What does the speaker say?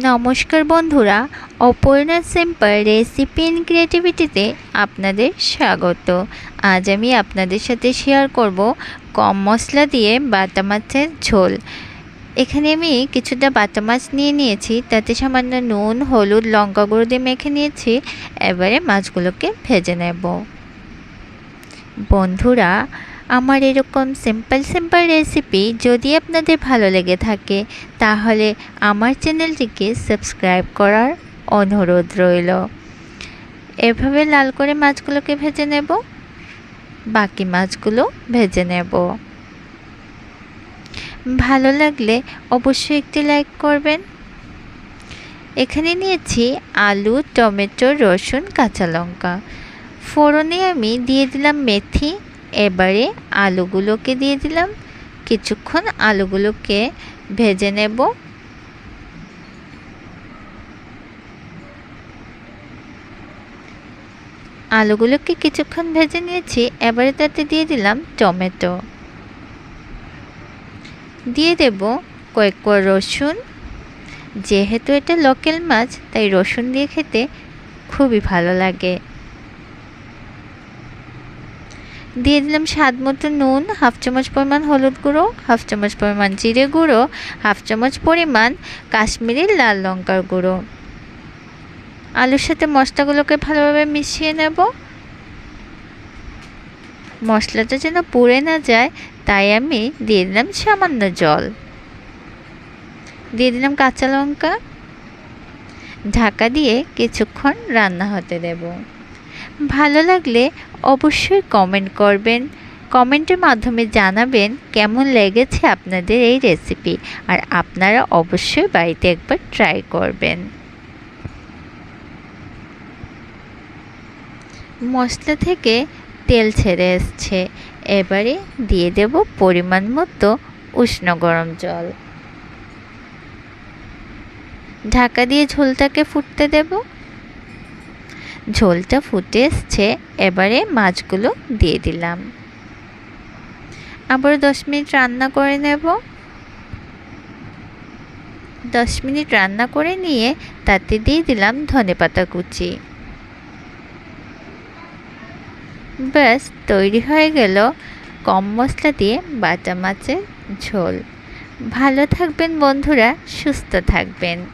নমস্কার বন্ধুরা, Aparna simple recipe in ক্রিয়েটিভিটিতে আপনাদের স্বাগত। আজ আমি আপনাদের সাথে শেয়ার করব কম মশলা দিয়ে বাটা মাছের ঝোল। এখানে আমি কিছুটা বাটা মাছ নিয়ে নিয়েছি, তাতে সামান্য নুন, হলুদ, লঙ্কা গুঁড়ো দিয়ে মেখে নিয়েছি, এবারে মাছগুলোকে ভেজে নেব। বন্ধুরা আমার এরকম সিম্পল সিম্পল রেসিপি যদি আপনাদের ভালো লেগে থাকে, তাহলে আমার চ্যানেলটিকে সাবস্ক্রাইব করার অনুরোধ রইল। এভাবে লাল করে মাছগুলোকে ভেজে নেব। বাকি মাছগুলো ভেজে নেব। ভালো লাগলে অবশ্যই একটি লাইক করবেন। এখানে নিয়েছি আলু, টমেটো, রসুন, কাঁচা লঙ্কা। ফোড়নে আমি দিয়ে দিলাম মেথি এবারে আলুগুলোকে দিয়ে দিলাম। কিছুক্ষণ আলুগুলোকে ভেজে নেব। আলুগুলোকে কিছুক্ষণ ভেজে নিয়েছি। এবারে তাতে দিয়ে দিলাম টমেটো। দিয়ে দেব কয়েক কোয়া রসুন। যেহেতু এটা লোকাল মাছ, তাই রসুন দিয়ে খেতে খুবই ভালো লাগে। দিয়ে দিলাম স্বাদ মতো নুন, হাফ চামচ পরিমাণ হলুদ গুঁড়ো, হাফ চামচ পরিমাণ জিরে গুঁড়ো, হাফ চামচ পরিমাণ কাশ্মীরি লাল লঙ্কার গুঁড়ো। আলুর সাথে মশলাগুলোকে ভালোভাবে মিশিয়ে নেব। মশলাটা যেন পুড়ে না যায়, তাই আমি দিয়ে দিলাম সামান্য জল। দিয়ে দিলাম কাঁচা লঙ্কা। ঢাকা দিয়ে কিছুক্ষণ রান্না হতে দেব। ভালো লাগলে অবশ্যই কমেন্ট করবেন। কমেন্টের মাধ্যমে জানাবেন কেমন লেগেছে আপনাদের এই রেসিপি আর আপনারা অবশ্যই বাড়িতে একবার ট্রাই করবেন। মশলা থেকে তেল ছেড়ে এসছে। এবারে দিয়ে দেব পরিমাণ মতো উষ্ণ গরম জল। ঢাকা দিয়ে ঝোলটাকে ফুটতে দেবো। ঝোলটা ফুটে এসছে, এবারে মাছগুলো দিয়ে দিলাম। আবার দশ মিনিট রান্না করে নেব। দশ মিনিট রান্না করে নিয়ে তাতে দিয়ে দিলাম ধনে পাতা কুচি। ব্যাস, তৈরি হয়ে গেল কম মশলা দিয়ে বাটা মাছের ঝোল। ভালো থাকবেন বন্ধুরা, সুস্থ থাকবেন।